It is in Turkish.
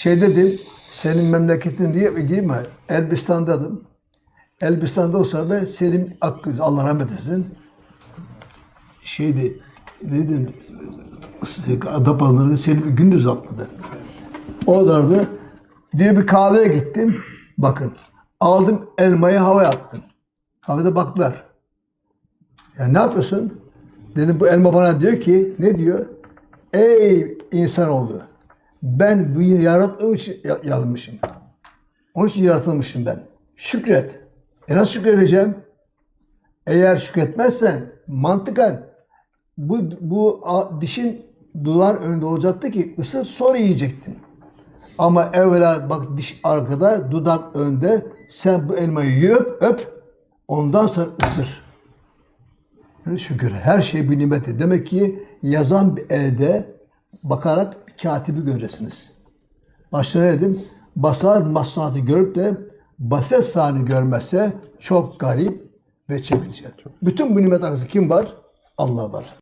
Şey dedim, senin memleketin diye değil mi? Elbistan'dadım. Elbistan'da o sırada Selim Akgüz, Allah rahmet etsin. Şeydi, dedim, Adapazarı'nda Selim Gündüz atladı. Oradaydı. Diye bir kahveye gittim. Bakın, aldım elmayı havaya attım. Havada baktılar. Ya ne yapıyorsun? Dedim bu elma bana diyor ki, ne diyor? Ey insanoğlu, ben bu yaratılmış yaratılmışım. Onun için yaratılmışım ben. Şükret. E nasıl şükredeceğim? Eğer şükretmezsen mantıken bu, bu dişin duvar önünde olacaktı ki ısır sonra yiyecektin. Ama evvela bak diş arkada, dudak önde. Sen bu elmayı öp, öp. Ondan sonra ısır. Yani şükür her şey bir nimettir. Demek ki yazan bir elde bakarak katibi göreceksiniz. Başta ne dedim? Basar masnatı görüp de basiret sahibi görmezse çok garip ve çekici. Bütün bu nimet arası kim var? Allah var.